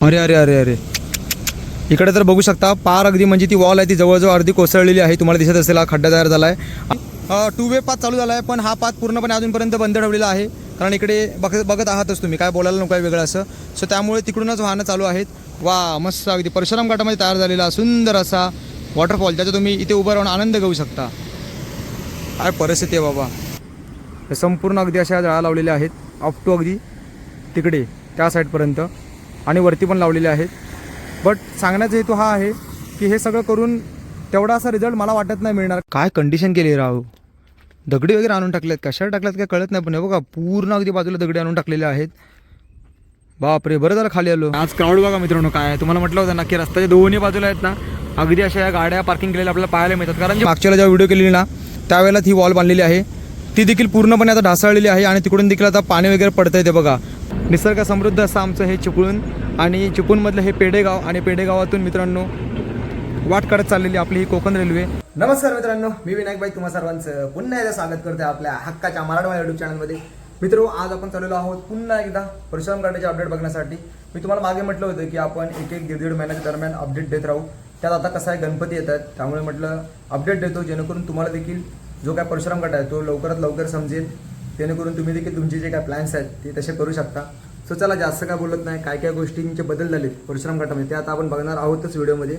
अरे अरे अरे अरे. इकडे तर बघू शकता पार अगदी म्हणजे ती वॉल आहे ती जवळजवळ अर्धी कोसळलेली आहे. तुम्हाला दिसत असेल हा खड्डा तयार झाला आहे टू वे पाथ चालू झाला आहे पण हा पाथ पूर्णपणे अजूनपर्यंत बंद ठेवलेला आहे. कारण इकडे बघ बघत आहातच तुम्ही काय बोलायला नको आहे वेगळं असं. सो त्यामुळे तिकडूनच वाहनं चालू आहेत. वा मस्त अगदी. परशुराम घाटामध्ये तयार झालेला सुंदर असा वॉटरफॉल त्याचा तुम्ही इथे उभं राहून आनंद घेऊ शकता. काय परिस्थिती आहे बाबा. संपूर्ण अगदी अशा जाळ्या लावलेल्या आहेत. अप टू अगदी तिकडे त्या साईडपर्यंत आणि वरती पण लावलेले आहेत. बट सांगण्याचा हेतू हा आहे की हे सगळं करून तेवढा असा रिझल्ट मला वाटत नाही मिळणार. काय कंडिशन केली राव? दगडी वगैरे आणून टाकल्यात कशाला टाकल्यात काय कळत नाही पण हे बघा पूर्ण अगदी बाजूला दगडी आणून टाकलेले आहेत. बापरे बरं झालं खाली आलो. आज क्राऊड बघा मित्रांनो काय. तुम्हाला म्हटलं होतं ना की रस्त्याच्या दोन्ही बाजूला आहेत ना अगदी अशा या गाड्या पार्किंग केलेल्या आपल्याला पाहायला मिळतात. कारण जी मागच्या वेळेला जेव्हा व्हिडिओ केलेली ना त्यावेळेला ही वॉल बांधलेली आहे. ती देखील पूर्णपणे आता ढासळलेली आहे आणि तिकडून देखील आता पाणी वगैरे पडतंय ते बघा. निसर्ग समृद्ध असं आमचं हे चिपळूण आणि चिपळूणमधलं हे पेडेगाव आणि पेडेगावातून मित्रांनो वाट काढत चाललेली आपली ही कोकण रेल्वे. नमस्कार मित्रांनो मी विनायक भाई तुम्हा सर्वांचं पुन्हा एकदा स्वागत करते आपल्या हक्काच्या मराठवाडा युट्यूब चॅनलमध्ये मित्रो आज आपण चाललेलो आहोत पुन्हा एकदा परशुराम घाटाचे अपडेट बघण्यासाठी. मी तुम्हाला मागे म्हटलं होतं की आपण एक एक दीड दीड महिन्याच्या दरम्यान अपडेट देत राहू. त्यात आता कसं आहे गणपती येतात त्यामुळे म्हटलं अपडेट देतो जेणेकरून तुम्हाला देखील जो काय परशुराम गट आहे तो लवकरात लवकर समजेल. जेणेकरून तुम्ही देखील तुमचे जे काय प्लॅन्स आहेत ते तसे करू शकता. सो चला जास्त काय बोलत नाही काय काय गोष्टींचे बदल झालेत परशुराम घाटामध्ये म्हणजे. ते आता आपण बघणार आहोतच व्हिडिओमध्ये.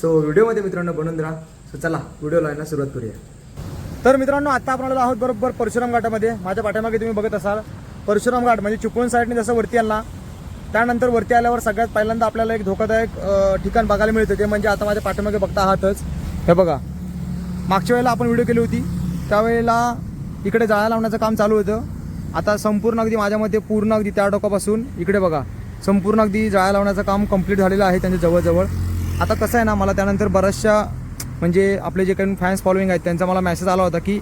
सो व्हिडिओमध्ये मित्रांनो बनून राहा. सो चला व्हिडिओ लावायला सुरुवात करूया. तर मित्रांनो आता आपण आहोत बरोबर परशुराम घाटामध्ये. माझ्या पाठीमागे तुम्ही बघत असाल परशुराम घाट म्हणजे चिपळूण साईडने जसं वरती आला त्यानंतर वरती आल्यावर सगळ्यात पहिल्यांदा आपल्याला एक धोकादायक ठिकाण बघायला मिळतं. ते म्हणजे आता माझ्या पाठीमागे बघता आहातच. हे बघा मागच्या वेळेला आपण व्हिडिओ केली होती. त्यावेळेला इकडे जाळ्या लावण्याचं काम चालू होतं. आता संपूर्ण अगदी माझ्या मते पूर्ण अगदी त्या टोकापासून इकडे बघा. संपूर्ण अगदी जाळ्या लावण्याचं काम कंप्लीट झालेलं आहे त्यांच्या जवळजवळ. आता कसं आहे ना मला त्यानंतर बऱ्याचशा म्हणजे आपले जे काही फॅन्स फॉलोईंग आहेत त्यांचा मला मेसेज आला होता की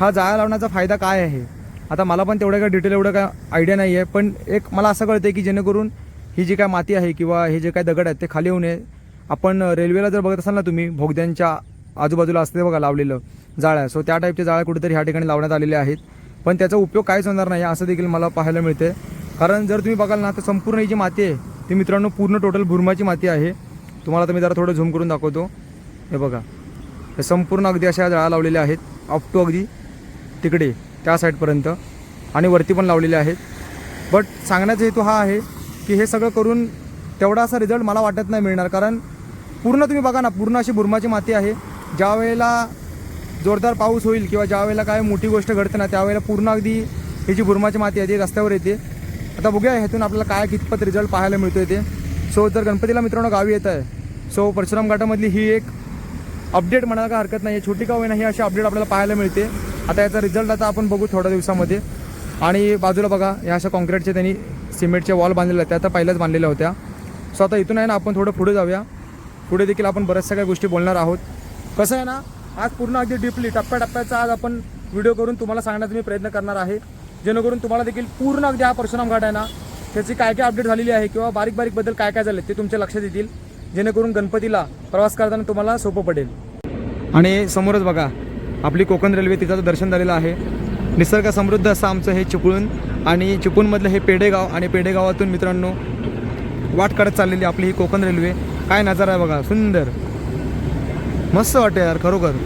हा जाळ्या लावण्याचा फायदा काय आहे? आता मला पण तेवढं काय डिटेल एवढं काय आयडिया नाही आहे पण एक मला असं कळतं की जेणेकरून ही जी काय माती आहे किंवा हे जे काय दगड आहेत ते खाली होऊ नये. आपण रेल्वेला जर बघत असाल ना तुम्ही भोगद्यांच्या आजूबाजूला असते बघा लावलेलं जाळ्या. सो त्या टाईपचे जाळ्या कुठेतरी ह्या ठिकाणी लावण्यात आलेले आहेत. पण त्याचा उपयोग काहीच होणार नाही असं देखील मला पाहायला मिळते. कारण जर तुम्ही बघाल ना तर संपूर्ण ही जी माती आहे ती मित्रांनो पूर्ण टोटल भुरमाची माती आहे. तुम्हाला तर मी जरा थोडं झूम करून दाखवतो. हे बघा. हे संपूर्ण अगदी अशा जाळ्या लावलेल्या आहेत. अप टू अगदी तिकडे त्या साईडपर्यंत आणि वरती पण लावलेले आहेत. बट सांगण्याचा हेतू हा आहे की हे सगळं करून तेवढा असा रिझल्ट मला वाटत नाही मिळणार. कारण पूर्ण तुम्ही बघा ना पूर्ण अशी बुरमाची माती आहे. ज्या वेळेला जोरदार पाऊस होईल किंवा ज्या वेळेला काय मोठी गोष्ट घडते ना त्यावेळेला पूर्ण अगदी ही जी बुरमाची माती आहे ती रस्त्यावर येते. आता बघूया ह्यातून आपल्याला काय कितपत रिझल्ट पाहायला मिळतोय ते. सो जर गणपतीला मित्रांनो गावी येत आहे सो परशुराम घाटामधली ही एक अपडेट म्हणायला काय हरकत नाही छोटी का होईना ही अशी अपडेट आपल्याला पाहायला मिळते. आता याचा रिझल्ट आता आपण बघू थोड्या दिवसामध्ये. आणि बाजूला बघा या अशा कॉन्क्रीटचे त्यांनी सिमेंटचे वॉल बांधलेल्या त्या आता पहिल्याच बांधलेल्या होत्या. सो आता इथून आहे ना आपण थोडं पुढे जाऊया. पुढे देखील आपण बऱ्याचशा काही गोष्टी बोलणार आहोत. कसं आहे ना आज पूर्ण अगदी डीपली टप्प्याटप्प्याचा आज आपण व्हिडिओ करून तुम्हाला सांगण्याचा मी प्रयत्न करणार आहे. जेणेकरून तुम्हाला देखील पूर्ण अगदी हा परशुराम घाट आहे ना त्याची काय काय अपडेट झालेली आहे किंवा बारीक बारीकबद्दल काय काय झाले ते तुमच्या लक्षात येतील. जेणेकरून गणपतीला प्रवास करताना तुम्हाला सोपं पडेल. आणि समोरच बघा आपली कोकण रेल्वे तिथं दर्शन झालेलं आहे. निसर्ग समृद्ध असं आमचं हे चिपळूण आणि चिपळूणमधलं हे पेडेगाव आणि पेडेगावातून मित्रांनो वाट करत चाललेली आपली ही कोकण रेल्वे. काय नजारा आहे बघा सुंदर. मस्त वाटतं यार खरोखर.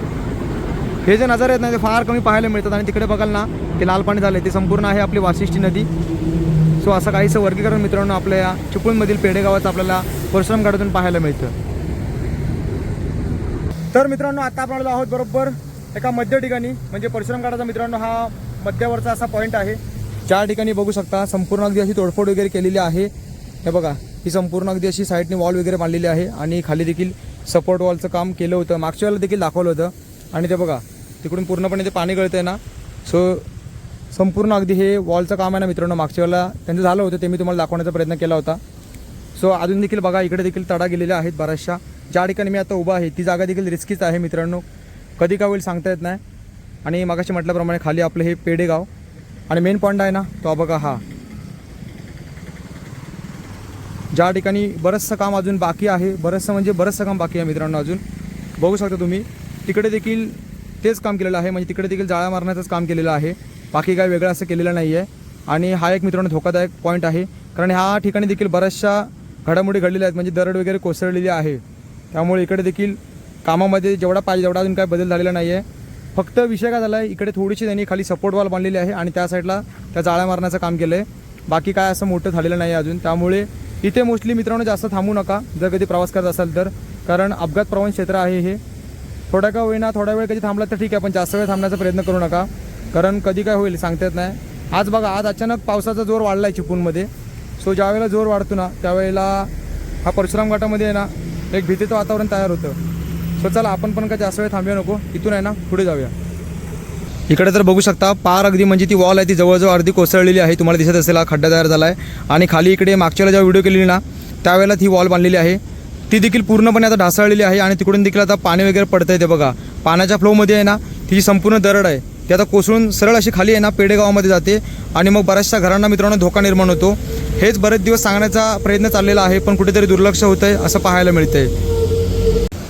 हे जे नजारे आहेत ना ते फार कमी पाहायला मिळतात. आणि तिकडे बघाल ना ते लाल पाणी झाले ते संपूर्ण आहे आपली वाशिष्ठी नदी. सो असं काहीसं वर्गीकरण मित्रांनो आपल्या या चिपळूणमधील पेडेगावाचं आपल्याला परशुराम घाटातून पाहायला मिळतं. तर मित्रांनो आता आपण आलो आहोत बरोबर एका मध्य ठिकाणी. म्हणजे परशुराम गाडाचा मित्रांनो हा मध्यावरचा असा पॉईंट आहे. ज्या ठिकाणी बघू शकता संपूर्ण अगदी अशी तोडफोड वगैरे केलेली आहे. हे बघा ही संपूर्ण अगदी अशी साईडने वॉल वगैरे बांधलेली आहे. आणि खाली देखील सपोर्ट वॉलचं काम केलं होतं. मागच्या वेळेला देखील दाखवलं होतं. आणि ते बघा तिकडून पूर्णपणे ते पाणी गळतं आहे ना. सो संपूर्ण अगदी हे वॉलचं काम आहे ना मित्रांनो मागच्या वेळेला त्यांचं झालं होतं ते मी तुम्हाला दाखवण्याचा प्रयत्न केला होता. सो अजून देखील बघा इकडे देखील तडा गेलेल्या आहेत बऱ्याचशा. ज्या ठिकाणी मी आता उभा आहे ती जागा देखील रिस्कीच आहे मित्रांनो. कधी का होईल सांगता येत नाही. आणि मगाशी म्हटल्याप्रमाणे खाली आपलं हे पेडेगाव. आणि मेन पॉईंट आहे ना तो बघा हा. ज्या ठिकाणी बरंचसं काम अजून बाकी आहे बरंचसं म्हणजे बरंचसं काम बाकी आहे मित्रांनो अजून. बघू शकता तुम्ही तिकडे देखील तेच काम केलेलं आहे म्हणजे तिकडे देखील जाळ्या मारण्याचंच काम केलेलं आहे. बाकी काय वेगळं असं केलेलं नाही आहे आणि हा एक मित्रांनो धोकादायक पॉईंट आहे कारण ह्या ठिकाणी देखील बऱ्याचशा घडामोडी घडलेल्या आहेत म्हणजे दरड वगैरे कोसळलेली आहे. त्यामुळे इकडे देखील कामामध्ये जेवढा पाहिजे तेवढा अजून काय बदल झालेला नाही आहे फक्त विषय काय झाला आहे इकडे थोडीशी त्यांनी खाली सपोर्ट वॉल बांधलेली आहे आणि त्या साईडला त्या जाळ्या मारण्याचं काम केलं आहे बाकी काय असं मोठं झालेलं नाही आहे अजून. त्यामुळे इथे मोस्टली मित्रांनो जास्त थांबू नका. जर कधी प्रवास करत असाल तर. कारण अपघात प्रवण क्षेत्र आहे हे. थोडा का होईना थोडा वेळ कधी थांबला तर ठीक आहे पण जास्त वेळ थांबण्याचा प्रयत्न करू नका. कारण कधी काय होईल सांगता येत नाही. आज बघा आज अचानक पावसाचा जोर वाढला आहे चिपूनमध्ये सो ज्यावेळेला जोर वाढतो ना त्यावेळेला हा परशुराम घाटामध्ये आहे ना एक भीतीचं वातावरण तयार होतं. सो चला आपण पण काय जास्त वेळ थांबूया नको. इथून आहे ना पुढे जाऊया. इकडे तर बघू शकता पार अगदी म्हणजे ती वॉल आहे ती जवळजवळ अर्धी कोसळलेली आहे तुम्हाला दिसत असेल हा खड्डा तयार झाला आहे आणि खाली इकडे मागच्या जेव्हा व्हिडिओ केलेली ना त्यावेळेला ती वॉल बांधलेली आहे. ती देखील पूर्णपणे आता ढासळलेली आहे आणि तिकडून देखील आता पाणी वगैरे पडतं आहे ते बघा. पाण्याच्या फ्लोमध्ये आहे ना ती संपूर्ण दरड आहे. ती आता कोसळून सरळ अशी खाली आहे ना पेडेगावामध्ये जाते. आणि मग बऱ्याचशा घरांना मित्रांनो धोका निर्माण होतो. हेच बरेच दिवस सांगण्याचा प्रयत्न चाललेला आहे पण कुठेतरी दुर्लक्ष होतं आहे असं पाहायला मिळतंय.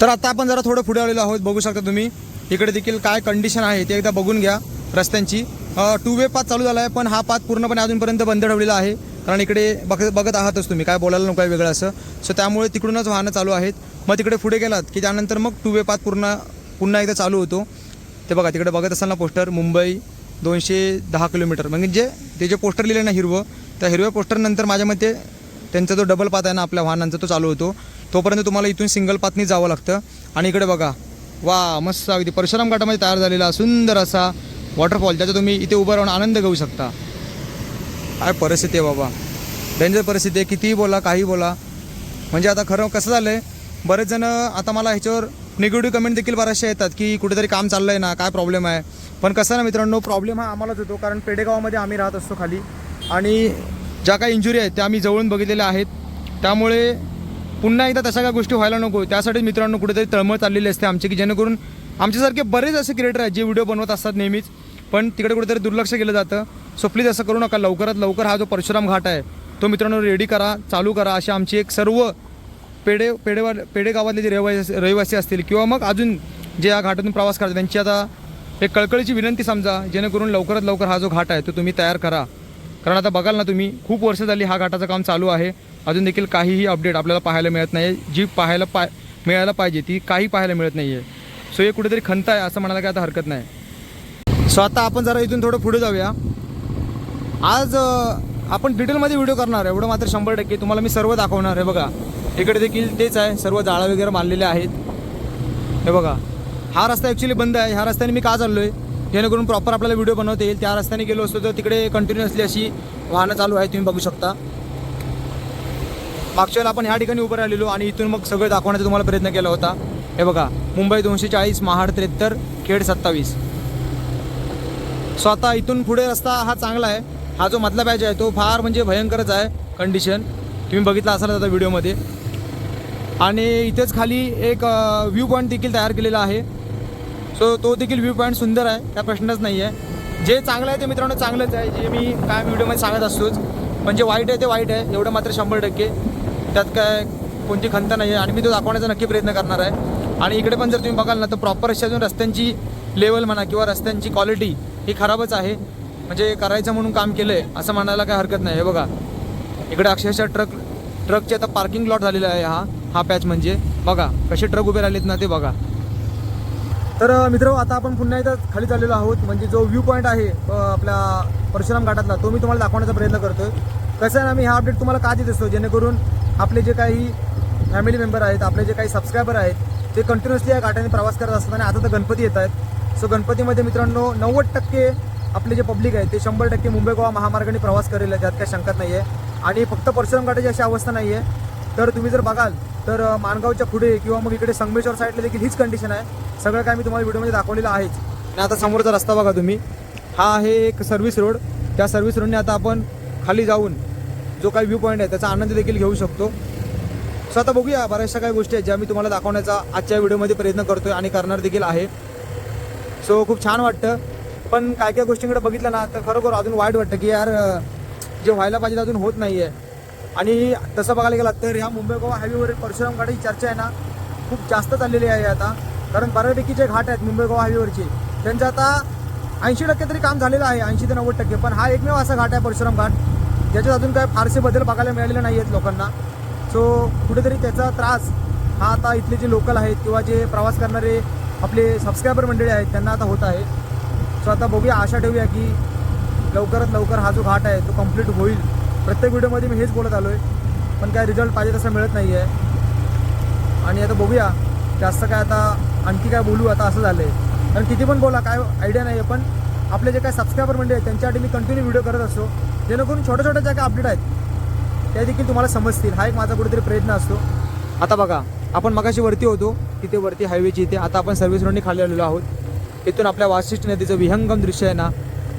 तर आता आपण जरा थोडं पुढे आलेलो आहोत बघू शकता तुम्ही. इकडे देखील काय कंडिशन आहे ते एकदा बघून घ्या रस्त्यांची. टू वे पाथ चालू झाला आहे पण हा पाथ पूर्णपणे अजूनपर्यंत बंद ठेवलेला आहे. कारण इकडे बघ बघत आहातच तुम्ही काय बोलायला नको आहे वेगळं असं. सो त्यामुळे तिकडूनच वाहनं चालू आहेत. मग तिकडे पुढे गेलात की त्यानंतर मग टू वे पाथ पूर्ण पुन्हा एकदा चालू होतो. ते बघा तिकडे बघत असाल ना पोस्टर मुंबई दोनशे दहा किलोमीटर. म्हणजे ते जे पोस्टर लिहिलं ना हिरवं त्या हिरव्या पोस्टरनंतर माझ्या मते त्यांचा जो डबल पाथ आहे ना आपल्या वाहनांचा तो चालू होतो. तोपर्यंत तुम्हाला इथून सिंगल पाथनी जावं लागतं. आणि इकडे बघा वा मस्त अगदी परशुराम घाटामध्ये तयार झालेला सुंदर असा वॉटरफॉल ज्याचा तुम्ही इथे उभं राहून आनंद घेऊ शकता. काय परिस्थिती आहे बाबा. डेंजर परिस्थिती आहे. कितीही बोला काही बोला. म्हणजे आता खरं कसं झालं आहे बरेच जण आता मला ह्याच्यावर निगेटिव्ह कमेंट देखील बऱ्याचशा येतात की कुठेतरी काम चाललं आहे ना काय प्रॉब्लेम आहे. पण कसं आहे ना मित्रांनो प्रॉब्लेम हा आम्हालाच होतो कारण पेडेगावामध्ये आम्ही राहत असतो खाली. आणि ज्या काही इंजुरी आहेत त्या आम्ही जवळून बघितलेल्या आहेत. त्यामुळे पुन्हा एकदा तशा काही गोष्टी व्हायला नको. त्यासाठी मित्रांनो कुठेतरी तळमळ चाललेली असते आमची की जेणेकरून आमच्यासारखे बरेच असे क्रिएटर आहेत जे व्हिडिओ बनवत असतात नेहमीच. पण तिकडे कुठेतरी दुर्लक्ष केलं जातं. सो प्लीज असं करू नका. लवकरात लवकर हा जो परशुराम घाट आहे तो मित्रांनो रेडी करा चालू करा. अशी आमची एक सर्व पेडे पेडेवा पेडे गावातले जे रहिवासी रहिवासी असतील किंवा मग अजून जे या घाटातून प्रवास करतात त्यांची आता एक कळकळीची विनंती समजा जेणेकरून लवकरात लवकर हा जो घाट आहे तो तुम्ही तयार करा. कारण आता बघाल ना तुम्ही खूप वर्ष झाली हा घाटाचं काम चालू आहे. अजून देखील काहीही अपडेट आपल्याला पाहायला मिळत नाही जी पाहायला पाय मिळायला पाहिजे ती काही पाहायला मिळत नाही आहे सो हे कुठेतरी खंत आहे असं म्हणायला काय आता हरकत नाही. सो आता आपण जरा इथून थोडं पुढे जाऊया. आज आपण डिटेलमध्ये व्हिडिओ करणार आहे. एवढं मात्र शंभर टक्के तुम्हाला मी सर्व दाखवणार आहे. बघा इकडे देखील तेच आहे. सर्व जाळं वगैरे मारलेले आहेत. हे बघा हा रस्ता ॲक्च्युली बंद आहे. ह्या रस्त्याने मी का चाललो आहे जेणेकरून प्रॉपर आपल्याला व्हिडिओ बनवता येईल. त्या रस्त्याने गेलो असतो तर तिकडे कंटिन्युअसली अशी वाहनं चालू आहे तुम्ही बघू शकता. मागच्या वेळेला आपण ह्या ठिकाणी उभं राहिलेलो आणि इथून मग सगळं दाखवण्याचा तुम्हाला प्रयत्न केला होता. हे बघा मुंबई दोनशे चाळीस महाड त्र्याहत्तर खेड सत्तावीस. सो आता इथून पुढे रस्ता हा चांगला आहे. हा जो मधला पॅच आहे तो फार म्हणजे भयंकरच आहे कंडिशन तुम्ही बघितला असाल आता व्हिडिओमध्ये आणि इथेच खाली एक व्ह्यू पॉईंट देखील तयार केलेला आहे. सो तो देखील व्ह्यू पॉईंट सुंदर आहे. त्या प्रश्नच नाही आहे. जे चांगलं आहे ते मित्रांनो चांगलंच आहे. जे मी काय व्हिडिओमध्ये सांगत असतोच. पण जे वाईट आहे ते वाईट आहे. एवढं मात्र शंभर टक्के. त्यात काय कोणती खंत नाही आहे. आणि मी तो दाखवण्याचा नक्की प्रयत्न करणार आहे. आणि इकडे पण जर तुम्ही बघाल ना तर प्रॉपर अशी अजून रस्त्यांची लेवल म्हणा किंवा रस्त्यांची क्वालिटी ही खराबच आहे. म्हणजे करायचं म्हणून काम केलं आहे असं म्हणायला काय हरकत नाही. हे बघा. इकडे अक्षरशः ट्रक ट्रकचे आता पार्किंग लॉट झालेला आहे हा. हा पॅच म्हणजे. बघा कसे ट्रक उभे राहिलेत ना ते बघा. तर मित्र आता आपण पुन्हा एकदा खाली चाललेलो आहोत. म्हणजे जो व्ह्यू पॉईंट आहे आपल्या परशुराम घाटातला तो मी तुम्हाला दाखवण्याचा प्रयत्न करतोय. कसं आहे ना मी हा अपडेट तुम्हाला का देत असतो? जेणेकरून आपले जे काही फॅमिली मेंबर आहेत आपले जे काही सबस्क्रायबर आहेत ते कंटिन्युअसली या घाटाने प्रवास करत असतात आणि आता तर गणपती येत आहेत. सो गणपतीमध्ये मित्रांनो नव्वद टक्के आपले जे पब्लिक आहे ते शंभर टक्के मुंबई गोवा महामार्गाने प्रवास करेल त्यात काही शंकाच नाही आहे आणि फक्त परशुराम घाटाची अशी अवस्था नाही आहे तर तुम्ही जर बघाल तर माणगावच्या पुढे किंवा मग इकडे संगमेश्वर साईडला देखील हीच कंडिशन आहे. सगळं काय मी तुम्हाला व्हिडिओमध्ये दाखवलेलं आहेच. आणि आता समोरचा रस्ता बघा तुम्ही. हा आहे एक सर्व्हिस रोड त्या सर्व्हिस रोडने आता आपण खाली जाऊन जो काही व्ह्यू पॉईंट आहे त्याचा आनंद देखील घेऊ शकतो. सो आता बघूया बऱ्याचशा काही गोष्टी आहेत ज्या मी तुम्हाला दाखवण्याचा आजच्या व्हिडिओमध्ये प्रयत्न करतोय आणि करणार देखील आहे. सो खूप छान वाटतं. पण काय काय गोष्टींकडे बघितलं ना तर खरोखर अजून वाईट वाटतं की यार जे व्हायला पाहिजे अजून होत नाही आहे आणि तसं बघायला गेलं तर ह्या मुंबई गोवा हायवेवरील परशुराम घाटाची चर्चा आहे ना खूप जास्त चाललेली आहे आता. कारण बऱ्यापैकी जे घाट आहेत मुंबई गोवा हायवेवरचे त्यांचं आता ऐंशी टक्के तरी काम झालेलं आहे ऐंशी ते नव्वद टक्के. पण हा एकमेव असा घाट आहे परशुराम घाट ज्याच्यात अजून काय फारसे बदल बघायला मिळालेले नाही आहेत लोकांना. सो कुठेतरी त्याचा त्रास हा आता इथले जे लोकल आहेत किंवा जे प्रवास करणारे आपले सबस्क्रायबर मंडळी आहेत त्यांना आता होत आहे. सो आता बघूया आशा ठेवूया की लवकरात लवकर हा जो घाट आहे तो कंप्लीट होईल. प्रत्येक व्हिडिओमध्ये मी हेच बोलत आलो आहे पण काय रिझल्ट पाहिजे तसा मिळत नाही आहे आणि आता बघूया जास्त काय आता आणखी काय बोलू आता असं झालं आहे कारण किती पण बोला काय आयडिया नाही आहे पण आपले जे काय सबस्क्रायबर मंडळी आहेत त्यांच्यासाठी मी कंटिन्यू व्हिडिओ करत असतो. जेणेकरून छोट्या छोट्या ज्या काय अपडेट आहेत त्या देखील तुम्हाला समजतील. हा एक माझा कुठेतरी प्रयत्न असतो. आता बघा आपण मगाशी वरती होतो तिथे वरती हायवेची इथे आता आपण सर्व्हिस रोडनी खाली आलेलो आहोत. इथून आपल्या वाशिष्ठ नदीचं विहंगम दृश्य आहे ना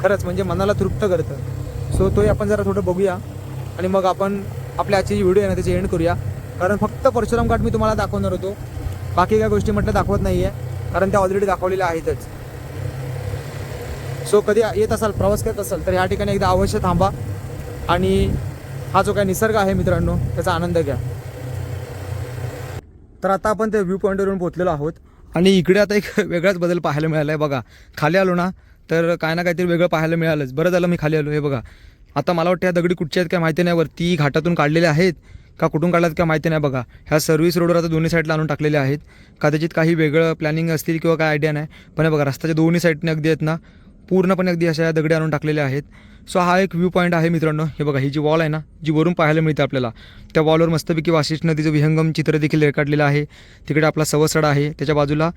खरंच म्हणजे मनाला तृप्त करतं. सो तोही आपण जरा थोडं बघूया. आणि मग आपण आपल्या आजची जी व्हिडिओ आहे ना त्याची एंड करूया. कारण फक्त परशुराम घाट मी तुम्हाला दाखवणार होतो. बाकी काय गोष्टी म्हटलं दाखवत नाही आहे कारण त्या ऑलरेडी दाखवलेल्या आहेतच. सो कधी येत असाल प्रवास करत असाल तर ह्या ठिकाणी एकदा अवश्य थांबा. आणि हा जो काय निसर्ग आहे मित्रांनो त्याचा आनंद घ्या. तर आता आपण त्या व्ह्यू पॉईंटवरून पोचलेलो आहोत. आणि इकडे आता एक वेगळाच बदल पाहायला मिळाला आहे बघा खाली आलो ना तर काय ना काहीतरी वेगळं पाहायला मिळालंच. बरं झालं मी खाली आलो हे बघा. आता मला वाटतं या दगडी कुठच्या आहेत काय माहिती नाही. वरती घाटातून काढलेल्या आहेत का कुठून काढल्यात काय माहिती नाही बघा. ह्या सर्व्हिस रोडवर आता दोन्ही साईडला आणून टाकलेले आहेत. कदाचित काही वेगळं प्लॅनिंग असतील किंवा काय आयडिया नाही. पण बघा रस्त्याच्या दोन्ही साईडने अगदी आहेत ना पूर्णपणे अगदी अशा दगडी आणून टाकलेल्या आहेत. सो हा एक व्ह्यू पॉईंट आहे मित्रांनो. हे बघा ही जी वॉल आहे ना जी वरून पाहायला मिळते आपल्याला त्या वॉलवर मस्तपैकी वाशिष्ठ नदीचं विहंगम चित्र देखील रेखाटलेलं आहे. तिकडे आपला सवसडा आहे. त्याच्या बाजूला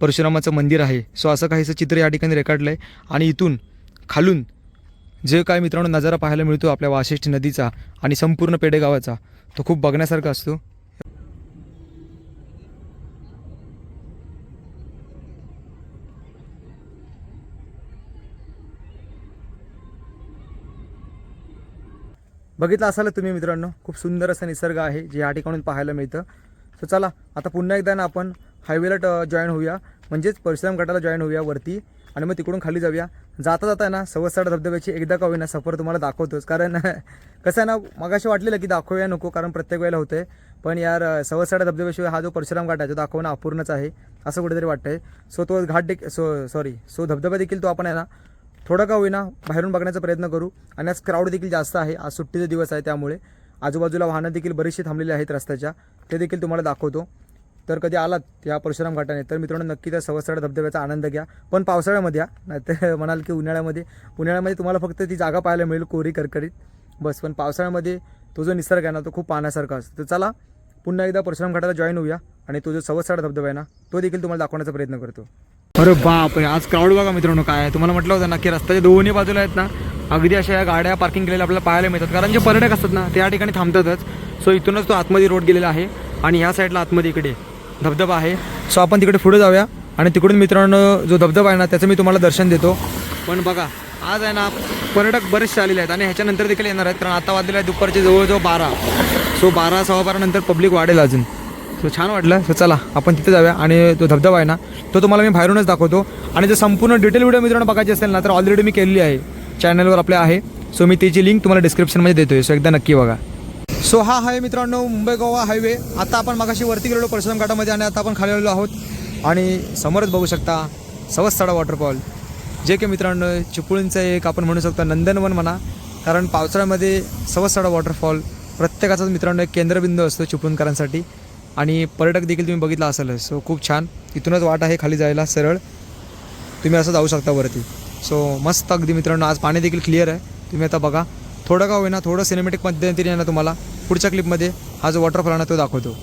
परशुरामाचं मंदिर आहे. सो असं काहीचं चित्र या ठिकाणी रेखाटलं आहे आणि इथून खालून जे काय मित्रांनो नजारा पाहायला मिळतो आपल्या वाशिष्ठ नदीचा आणि संपूर्ण पेडेगावाचा तो खूप बघण्यासारखा असतो. बघितलं असाल तुम्ही मित्रांनो खूप सुंदर असं निसर्ग आहे जे या ठिकाणून पाहायला मिळतं. सो चला आता पुन्हा एकदा ना आपण हायवेला जॉईन होऊया. म्हणजेच परशुराम गटाला जॉईन होऊया वरती. आणि मग तिकडून खाली जाऊया. जाता जाता ना सवसाड धबधब्याची एकदा का होईना सफर तुम्हाला दाखवतोच. कारण कसं आहे ना मगाशी वाटलेलं की दाखवूया नको कारण प्रत्येक वेळेला होते पण यार सवसाड धबधब्याशिवाय हा जो परशुराम घाट आहे तो दाखवणं अपूर्णच आहे असं कुठेतरी वाटतंय. सो तो घाट देखील सो सॉरी सो धबधबा देखील तो आपण आहे ना थोडं का होईना बाहेरून बघण्याचा प्रयत्न करू. आणि आज क्राऊड देखील जास्त आहे. आज सुट्टीचा दिवस आहे त्यामुळे. आजूबाजूला वाहनं देखील बरीचशी थांबलेली आहेत रस्त्याच्या. ते देखील तुम्हाला दाखवतो. तर कधी आलात या परशुराम घाटाने तर मित्रांनो नक्की त्या सवसाड धबधब्याचा आनंद घ्या. पण पावसाळ्यामध्ये या नाहीतर म्हणाल की उन्हाळ्यामध्ये. उन्हाळ्यामध्ये तुम्हाला फक्त ती जागा पाहायला मिळेल कोरी करकरीत. बस पण पावसाळ्यामध्ये तो जो निसर्ग आहे ना तो खूप पाहण्यासारखा असतो. तर चला पुन्हा एकदा परशुराम घाटाला जॉईन होऊया आणि तो जो सवसाड धबधबा आहे ना तो देखील तुम्हाला दाखवण्याचा प्रयत्न करतो. अरे बाप आज क्राऊड बघा मित्रांनो काय आहे. तुम्हाला म्हटलं होतं ना की रस्त्याच्या दोन्ही बाजूला आहेत ना अगदी अशा या गाड्या पार्किंग केलेल्या आपल्याला पाहायला मिळतात. कारण जे पर्यटक असतात ना त्या ठिकाणी थांबतातच. सो इथूनच तो आतमध्ये रोड गेलेला आहे. आणि ह्या साईडला आतमध्ये इकडे. धबधबा आहे. सो आपण तिकडे पुढे जाऊया. आणि तिकडून मित्रांनो जो धबधबा आहे ना त्याचं मी तुम्हाला दर्शन देतो. पण बघा आज आहे ना पर्यटक बरेचसे आलेले आहेत आणि ह्याच्यानंतर देखील येणार आहेत. कारण आता वाजलेला आहे दुपारचे जवळजवळ बारा. सो बारा सव्वा बारा नंतर पब्लिक वाढेल अजून. सो छान वाटलं. सो चला आपण तिथे जाऊया. आणि तो धबधबा आहे ना तो तुम्हाला मी बाहेरूनच दाखवतो. आणि जर संपूर्ण डिटेल व्हिडिओ मित्रांनो बघायची असेल ना तर ऑलरेडी मी केलेली आहे. चॅनलवर आपल्या आहे. सो मी त्याची लिंक तुम्हाला डिस्क्रिप्शनमध्ये देतोय. सो एकदा नक्की बघा. सो हा आहे मित्रांनो मुंबई गोवा हायवे. आता आपण मागाशी वरती गेलेलो परशुराम घाटामध्ये आणि आता आपण खाली आलेलो आहोत. आणि समोरच बघू शकता सवस्ताडा वॉटरफॉल जे की मित्रांनो चिपळूणचं एक आपण म्हणू शकतो नंदनवन म्हणा. कारण पावसाळ्यामध्ये सवस्ताडा वॉटरफॉल प्रत्येकाचाच मित्रांनो एक केंद्रबिंदू असतो चिपळूणकरांसाठी. आणि पर्यटक देखील तुम्ही बघितला असेल. सो खूप छान. इथूनच वाट आहे खाली जायला सरळ. तुम्ही असं जाऊ शकता वरती. सो मस्त अगदी मित्रांनो आज पाणी देखील क्लिअर आहे. तुम्ही आता बघा थोडं का होईना थोडं सिनेमॅटिक पद्धतीने आहे ना तुम्हाला पुढच्या क्लिपमध्ये हा जो वॉटरफॉल आहे ना तो दाखवतो.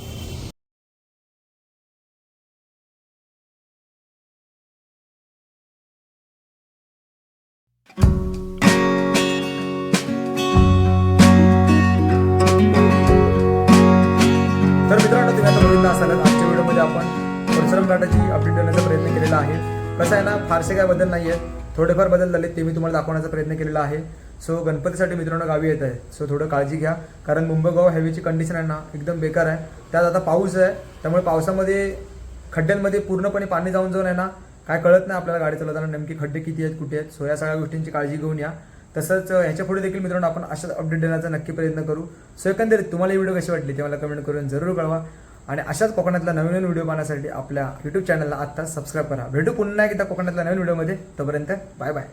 तर मित्रांनो तुम्ही आता बघितलं असाल आजच्या व्हिडिओमध्ये आपण परशुराम घाटाची अपडेट देण्याचा प्रयत्न केलेला आहे. कसं आहे ना फारसे काय बदल नाही आहेत थोडेफार बदल झाले ते मी तुम्हाला दाखवण्याचा प्रयत्न केलेला आहे. सो गणपतीसाठी मित्रांनो गावी येत आहे. सो थोडं काळजी घ्या. कारण मुंबई गोवा हायवेची कंडिशन आहे ना एकदम बेकार आहे. त्यात आता पाऊस आहे. त्यामुळे पावसामध्ये खड्ड्यांमध्ये पूर्णपणे पाणी जाऊन जाऊन आहे ना काय कळत नाही आपल्याला गाडी चालवताना नेमकी खड्डे किती आहेत कुठे आहेत. सो या सगळ्या गोष्टींची काळजी घेऊन या. तसंच ह्याच्या पुढे देखील मित्रांनो आपण अशाच अपडेट देण्याचा नक्की प्रयत्न करू. सो एकंदरीत तुम्हाला व्हिडिओ कशी वाटली ते मला कमेंट करून जरूर कळवा. आणि अशाच कोकणातला नवीन नवीन व्हिडिओ पाहण्यासाठी आपल्या यूट्यूब चॅनलला आत्ता सबस्क्राईब करा. भेटू पुन्हा एकदा कोकणातल्या नवीन व्हिडिओमध्ये तोपर्यंत बाय बाय